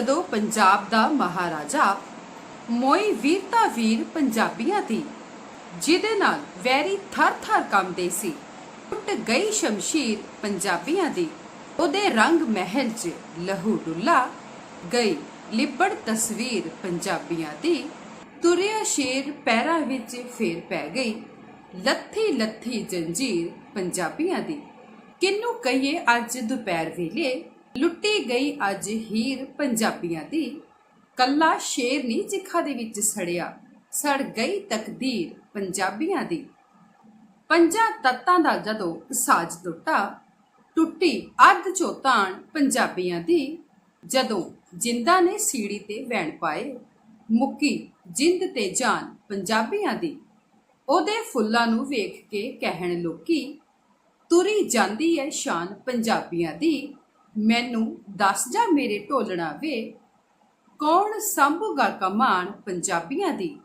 ਜਦੋਂ ਪੰਜਾਬ ਦਾ ਮਹਾਰਾਜਾ ਮੋਈ ਵੀਰਤਾ ਵੀਰ ਪੰਜਾਬੀਆਂ ਦੀ, ਜਿਹਦੇ ਨਾਲ ਵੈਰੀ ਥਰ-ਥਰ ਕੰਬਦੇ ਸੀ, ਟੁੱਟ ਗਈ ਸ਼ਮਸ਼ੀਰ ਪੰਜਾਬੀਆਂ ਦੀ, ਉਹਦੇ ਰੰਗ ਮਹਿਲ 'ਚ ਲਹੂ ਡੁੱਲਾ ਗਈ ਲਿਬੜ ਤਸਵੀਰ ਪੰਜਾਬੀਆਂ ਦੀ, ਤੁਰਿਆ ਸ਼ੇਰ ਪੈਰਾਂ ਵਿੱਚ ਫੇਰ ਪੈ ਗਈ ਲੱਥੀ ਲੱਥੀ ਜੰਜੀਰ ਪੰਜਾਬੀਆਂ ਦੀ। ਕਿੰਨੂੰ ਕਹੀਏ ਅੱਜ ਦੁਪਹਿਰ ਵੇਲੇ? ਲੁੱਟੀ ਗਈ ਅੱਜ ਹੀਰ ਪੰਜਾਬੀਆਂ ਦੀ। ਕੱਲਾ ਸ਼ੇਰ ਨਹੀਂ ਚਿਖਾ ਦੇ ਵਿੱਚ ਸੜਿਆ, ਸੜ ਗਈ ਤਕਦੀਰ ਪੰਜਾਬੀਆਂ ਦੀ। ਪੰਜਾਂ ਤੱਤਾਂ ਦਾ ਜਦੋਂ ਸਾਜ ਟੁੱਟਾ, ਟੁੱਟੀ ਅੱਧ ਚੋਤਾਨ ਪੰਜਾਬੀਆਂ ਦੀ। ਜਦੋਂ ਜਿੰਦਾ ਨੇ ਸੀੜੀ ਤੇ ਵੈਣ ਪਾਏ, ਮੁੱਕੀ ਜਿੰਦ ਤੇ ਜਾਨ ਪੰਜਾਬੀਆਂ ਦੀ। ਉਹਦੇ ਫੁੱਲਾਂ ਨੂੰ ਵੇਖ ਕੇ ਕਹਿਣ ਲੋਕੀ, ਤੁਰੀ ਜਾਂਦੀ ਹੈ ਸ਼ਾਨ ਪੰਜਾਬੀਆਂ ਦੀ। ਮੈਨੂੰ ਦੱਸ ਜਾ ਮੇਰੇ ਢੋਲਣਾ ਵੇ। ਕੌਣ ਸੰਭੂਗਾ ਕਮਾਨ ਪੰਜਾਬੀਆਂ ਦੀ?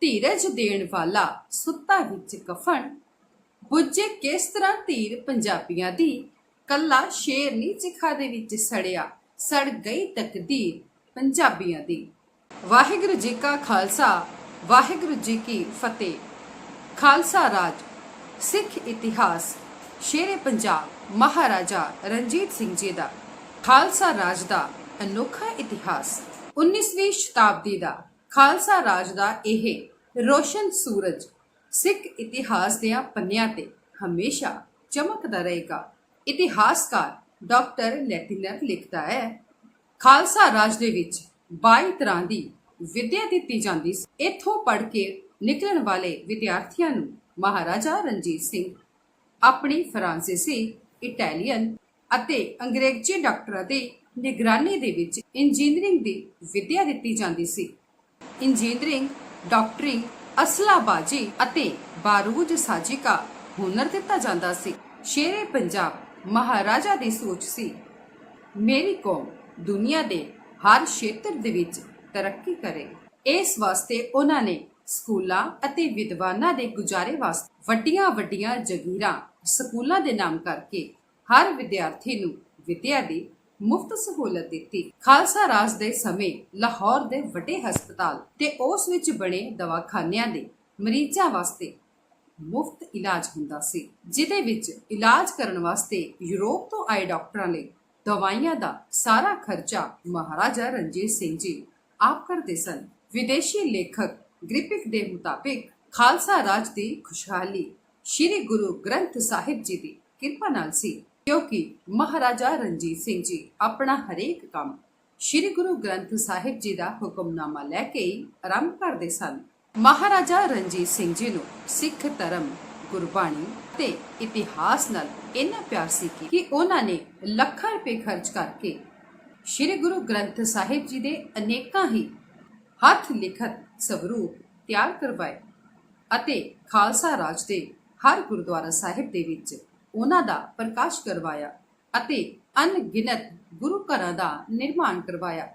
ਧੀਰਜ ਦੇਣ ਵਾਲਾ ਸੁੱਤਾ ਵਿੱਚ ਕਫਨ। ਬੁੱਝੇ ਕਿਸ ਤਰ੍ਹਾਂ ਧੀਰ ਪੰਜਾਬੀਆਂ ਦੀ? ਕੱਲਾ ਸ਼ੇਰ ਨਹੀਂ ਚਿਖਾ ਦੇ ਵਿੱਚ ਸੜਿਆ। ਸੜ ਗਈ ਤਕਦੀਰ ਪੰਜਾਬੀਆਂ ਦੀ। ਵਾਹਿਗੁਰੂ ਜੀ ਕਾ ਖਾਲਸਾ, ਵਾਹਿਗੁਰੂ ਜੀ ਕੀ ਫਤਿਹ। ਖਾਲਸਾ ਰਾਜ, ਸਿੱਖ ਇਤਿਹਾਸ, ਸ਼ੇਰੇ ਪੰਜਾਬ। ਮਹਾਰਾਜਾ ਰਣਜੀਤ ਸਿੰਘ ਜੀ ਦਾ, ਖਾਲਸਾ ਰਾਜ ਦਾ ਅਨੋਖਾ ਇਤਿਹਾਸ। 19ਵੀਂ ਸ਼ਤਾਬਦੀ ਦਾ ਖਾਲਸਾ ਰਾਜ ਦਾ ਇਹ ਰੋਸ਼ਨ ਸੂਰਜ ਸਿੱਖ ਇਤਿਹਾਸ ਦੇ ਪੰਨਿਆਂ ਤੇ ਹਮੇਸ਼ਾ ਚਮਕਦਾ ਰਹੇਗਾ। ਇਤਿਹਾਸਕਾਰ ਡਾਕਟਰ ਲੈਟਿਨਰ ਲਿਖਦਾ ਹੈ, ਖਾਲਸਾ ਰਾਜ ਦੇ ਵਿੱਚ 22 ਤਰ੍ਹਾਂ ਦੀ ਵਿਦਿਆ ਦਿੱਤੀ ਜਾਂਦੀ ਸੀ। ਇੱਥੋਂ ਪੜ੍ਹ ਕੇ ਨਿਕਲਣ ਵਾਲੇ ਵਿਦਿਆਰਥੀਆਂ ਨੂੰ ਮਹਾਰਾਜਾ ਰਣਜੀਤ ਸਿੰਘ ਆਪਣੀ ਫਰਾਂਸੀਸੀ ਇਟਾਲੀਅਨ ਅਤੇ ਅੰਗਰੇਜ਼ੀ ਡਾਕਟਰਾਂ ਦੀ ਨਿਗਰਾਨੀ ਦੇ ਵਿੱਚ ਇੰਜੀਨੀਅਰਿੰਗ ਦੀ ਵਿਦਿਆ ਦਿੱਤੀ ਜਾਂਦੀ ਸੀ। ਇੰਜੀਨੀਅਰਿੰਗ, ਡਾਕਟਰਿੰਗ, ਅਸਲਾਬਾਜੀ ਅਤੇ ਬਾਰੂਦ ਸਾਜੀ ਦਾ ਹੁਨਰ ਦਿੱਤਾ ਜਾਂਦਾ ਸੀ। ਸ਼ੇਰੇ ਪੰਜਾਬ ਮਹਾਰਾਜਾ ਦੀ ਸੋਚ ਸੀ, ਮੇਰੀ ਕੌਮ ਦੁਨੀਆ ਦੇ ਹਰ ਖੇਤਰ ਦੇ ਵਿੱਚ ਤਰੱਕੀ ਕਰੇ। ਇਸ ਵਾਸਤੇ ਉਹਨਾਂ ਨੇ ਸਕੂਲਾਂ ਅਤੇ ਵਿਦਵਾਨਾਂ ਦੇ ਗੁਜ਼ਾਰੇ ਵਾਸਤੇ ਵੱਡੀਆਂ ਵੱਡੀਆਂ ਜਗੀਰਾਂ ਸਕੂਲਾਂ ਦੇ ਨਾਮ ਕਰਕੇ ਹਰ ਵਿਦਿਆਰਥੀ ਨੂੰ ਵਿਦਿਆ ਦੀ ਮੁਫਤ ਸਹੂਲਤ ਦਿੱਤੀ। ਖਾਲਸਾ ਰਾਜ ਦੇ ਸਮੇਂ ਲਾਹੌਰ ਦੇ ਵੱਡੇ ਹਸਪਤਾਲ ਤੇ ਉਸ ਵਿੱਚ ਬਣੇ ਦਵਾਖਾਨਿਆਂ ਦੇ ਮਰੀਜ਼ਾਂ ਵਾਸਤੇ ਮੁਫਤ ਇਲਾਜ ਹੁੰਦਾ ਸੀ, ਜਿਹਦੇ ਵਿੱਚ ਇਲਾਜ ਕਰਨ ਵਾਸਤੇ ਯੂਰਪ ਤੋਂ ਆਏ ਡਾਕਟਰਾਂ ਲਈ ਦਵਾਈਆਂ ਦਾ ਸਾਰਾ ਖਰਚਾ ਮਹਾਰਾਜਾ ਰਣਜੀਤ ਸਿੰਘ ਜੀ ਆਪ ਕਰਦੇ ਸਨ। ਵਿਦੇਸ਼ੀ ਲੇਖਕ ਗ੍ਰਿਪਿਕ ਦੇ ਮੁਤਾਬਿਕ ਖਾਲਸਾ ਰਾਜ ਦੀ ਖੁਸ਼ਹਾਲੀ ਸ੍ਰੀ ਗੁਰੂ ਗ੍ਰੰਥ ਸਾਹਿਬ ਜੀ ਦੀ ਕਿਰਪਾ ਨਾਲ ਸੀ, ਕਿਉਂਕਿ ਮਹਾਰਾਜਾ ਰਣਜੀਤ ਸਿੰਘ ਜੀ ਆਪਣਾ ਹਰੇਕ ਕੰਮ ਸ੍ਰੀ ਗੁਰੂ ਗ੍ਰੰਥ ਸਾਹਿਬ ਜੀ ਦਾ ਹੁਕਮਨਾਮਾ ਲੈ ਕੇ ਆਰੰਭ ਕਰਦੇ ਸਨ। ਮਹਾਰਾਜਾ ਰਣਜੀਤ ਸਿੰਘ ਜੀ ਨੂੰ ਸਿੱਖ ਧਰਮ, ਗੁਰਬਾਣੀ ਤੇ ਇਤਿਹਾਸ ਨਾਲ ਇੰਨਾ ਪਿਆਰ ਸੀ ਕਿ ਉਹਨਾਂ ਨੇ ਲੱਖਾਂ ਰੁਪਏ ਖਰਚ ਕਰਕੇ ਸ੍ਰੀ ਗੁਰੂ ਗ੍ਰੰਥ ਸਾਹਿਬ ਜੀ ਦੇ ਅਨੇਕਾਂ ਹੀ ਹੱਥ ਲਿਖਤ ਸਵਰੂਪ ਤਿਆਰ ਕਰਵਾਏ ਅਤੇ ਖਾਲਸਾ ਰਾਜ ਦੇ ਹਰ ਗੁਰਦੁਆਰਾ ਸਾਹਿਬ ਦੇ ਵਿੱਚ ਉਹਨਾਂ ਦਾ ਪ੍ਰਕਾਸ਼ ਕਰਵਾਇਆ ਅਤੇ ਅਣਗਿਣਤ ਗੁਰੂ ਘਰਾਂ ਦਾ ਨਿਰਮਾਣ ਕਰਵਾਇਆ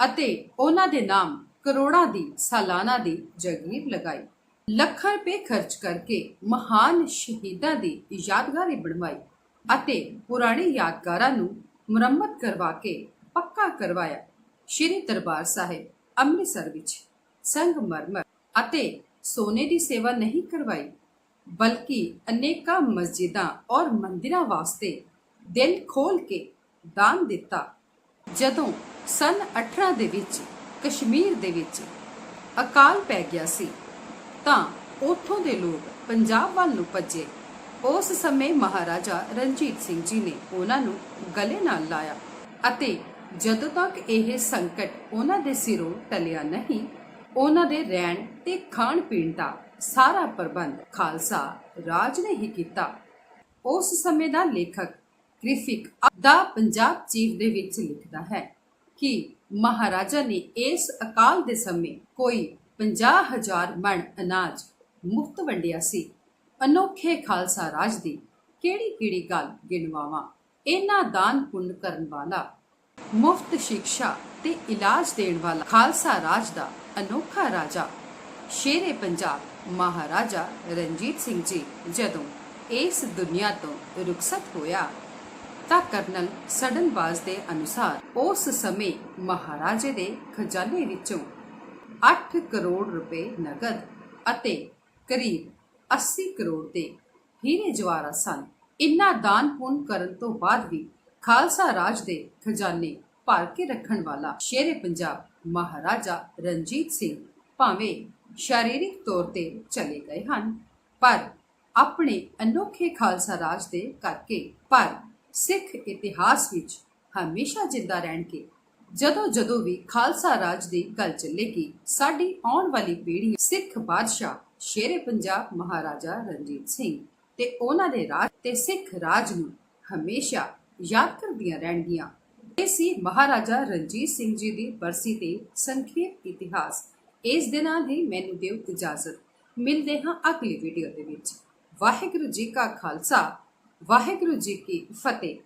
ਅਤੇ ਉਹਨਾਂ ਦੇ ਨਾਮ ਕਰੋੜਾਂ ਦੀ ਸਾਲਾਨਾ ਦੀ ਜਗੀਰ ਲਗਾਈ। ਲੱਖਾਂ ਰੁਪਏ ਖਰਚ ਕਰਕੇ ਮਹਾਨ ਸ਼ਹੀਦਾਂ ਦੀ ਯਾਦਗਾਰੀ ਬਣਵਾਈ ਅਤੇ ਪੁਰਾਣੇ ਯਾਦਗਾਰਾਂ ਨੂੰ ਮੁਰੰਮਤ ਕਰਵਾ ਕੇ ਪੱਕਾ ਕਰਵਾਇਆ। ਸ਼੍ਰੀ ਦਰਬਾਰ ਸਾਹਿਬ ਅੰਮ੍ਰਿਤਸਰ ਵਿੱਚ ਸੰਗਮਰਮਰ ਅਤੇ ਸੋਨੇ ਦੀ ਸੇਵਾ ਨਹੀਂ ਕਰਵਾਈ, ਬਲਕਿ ਅਨੇਕਾਂ ਮਸਜਿਦਾਂ ਔਰ ਮੰਦਿਰਾਂ ਵਾਸਤੇ ਦਿਲ ਖੋਲ ਕੇ ਦਾਨ ਦਿੱਤਾ। ਜਦੋਂ ਸਨ 18 ਦੇ ਵਿੱਚ ਕਸ਼ਮੀਰ ਦੇ ਵਿੱਚ ਅਕਾਲ ਪੈ ਗਿਆ ਸੀ, ਤਾਂ ਉੱਥੋਂ ਦੇ ਲੋਕ ਪੰਜਾਬ ਵੱਲ ਨੂੰ ਭੱਜੇ। ਉਸ ਸਮੇਂ ਮਹਾਰਾਜਾ ਰਣਜੀਤ ਸਿੰਘ ਜੀ ਨੇ ਉਹਨਾਂ ਨੂੰ ਗਲੇ ਨਾਲ ਲਾਇਆ ਅਤੇ ਜਦੋਂ ਤੱਕ ਇਹ ਸੰਕਟ ਉਹਨਾਂ ਦੇ ਸਿਰੋਂ ਟਲਿਆ ਨਹੀਂ, ਉਹਨਾਂ ਦੇ ਰਹਿਣ ਤੇ ਖਾਣ ਪੀਣ ਦਾ ਸਾਰਾ ਪ੍ਰਬੰਧ ਖਾਲਸਾ ਰਾਜ ਨੇ ਹੀ ਕੀਤਾ। ਉਸ ਸਮੇਂ ਦਾ ਲੇਖਕ ਗ੍ਰਿਫਿਕ ਦਾ ਪੰਜਾਬ ਚੀਫ ਦੇ ਵਿੱਚ ਲਿਖਦਾ ਹੈ ਕਿ ਮਹਾਰਾਜਾ ਨੇ ਇਸ ਅਕਾਲ ਦੇ ਸਮੇਂ ਕੋਈ 50000 ਮਣ ਅਨਾਜ ਮੁਫਤ ਵੰਡਿਆ ਸੀ। ਅਨੋਖੇ ਖਾਲਸਾ ਰਾਜ ਦੀ ਕਿਹੜੀ ਕਿਹੜੀ ਗੱਲ ਗਿਣਵਾਵਾਂ, ਇਹਨਾਂ ਦਾਨ ਪੁੰਨ ਕਰਨ ਵਾਲਾ ਮੁਫਤ ਸਿੱਖਿਆ ਤੇ ਇਲਾਜ ਦੇਣ ਵਾਲਾ ਖਾਲਸਾ ਰਾਜ ਦਾ ਅਨੋਖਾ ਰਾਜਾ। ਸ਼ੇਰੇ ਪੰਜਾਬ, ਮਹਾਰਾਜਾ ਰਣਜੀਤ ਸਿੰਘ ਜੀ ਜਦੋਂ ਇਸ ਦੁਨੀਆ ਤੋਂ ਰੁਖਸਤ ਹੋਇਆ ਤਾਂ ਕਰਨਲ ਸਡਨਬਾਜ਼ ਦੇ ਅਨੁਸਾਰ ਉਸ ਸਮੇਂ ਮਹਾਰਾਜੇ ਦੇ ਖਜ਼ਾਨੇ ਵਿੱਚੋਂ 8 ਕਰੋੜ ਰੁਪਏ ਨਗਦ ਅਤੇ ਕਰੀਬ 80 ਕਰੋੜ ਦੇ ਹੀਰੇ ਜਵਾਹਰਾਤ ਸਨ। ਇਨ੍ਹਾਂ ਦਾਨ ਪੁੰਨ ਕਰਨ ਤੋਂ ਬਾਅਦ ਵੀ ਖਾਲਸਾ ਰਾਜ ਦੇ ਖਜ਼ਾਨੇ ਭਰ ਕੇ ਰੱਖਣ ਵਾਲਾ ਸ਼ੇਰੇ ਪੰਜਾਬ ਮਹਾਰਾਜਾ ਰਣਜੀਤ ਸਿੰਘ ਭਾਵੇਂ ਸ਼ਾਰੀਰਿਕ ਤੌਰ ਤੇ ਚਲੇ ਗਏ ਹਨ, ਪਰ ਆਪਣੇ ਅਨੋਖੇ ਖਾਲਸਾ ਰਾਜ ਦੇ ਕਰਕੇ, ਪਰ ਸਿੱਖ ਇਤਿਹਾਸ ਵਿੱਚ ਹਮੇਸ਼ਾ ਜਿੰਦਾ ਰਹਿਣ ਕੇ ਜਦੋਂ ਜਦੋਂ ਵੀ ਖਾਲਸਾ ਰਾਜ ਦੀ ਗੱਲ ਚੱਲੇਗੀ, ਸਾਡੀ ਆਉਣ ਵਾਲੀ ਪੀੜ੍ਹੀ ਸਿੱਖ ਬਾਦਸ਼ਾਹ ਸ਼ੇਰੇ ਪੰਜਾਬ ਮਹਾਰਾਜਾ ਰਣਜੀਤ ਸਿੰਘ ਤੇ ਉਹਨਾਂ ਦੇ ਰਾਜ ਤੇ ਸਿੱਖ ਰਾਜ ਨੂੰ ਹਮੇਸ਼ਾ ਯਾਦ ਕਰਦੀਆਂ ਰਹਿਣਗੀਆਂ। ਇਹ ਸੀ ਮਹਾਰਾਜਾ ਰਣਜੀਤ ਸਿੰਘ ਜੀ ਦੀ ਬਰਸੀ ਤੇ ਸੰਖੇਪ ਇਤਿਹਾਸ। ਇਸ ਦੇ ਨਾਲ ਹੀ ਮੈਨੂੰ ਦਿਓ ਇਜਾਜ਼ਤ। ਮਿਲਦੇ ਹਾਂ ਅਗਲੀ ਵੀਡੀਓ ਦੇ ਵਿੱਚ। ਵਾਹਿਗੁਰੂ ਜੀ ਕਾ ਖਾਲਸਾ, ਵਾਹਿਗੁਰੂ ਜੀ ਕੀ ਫਤਿਹ।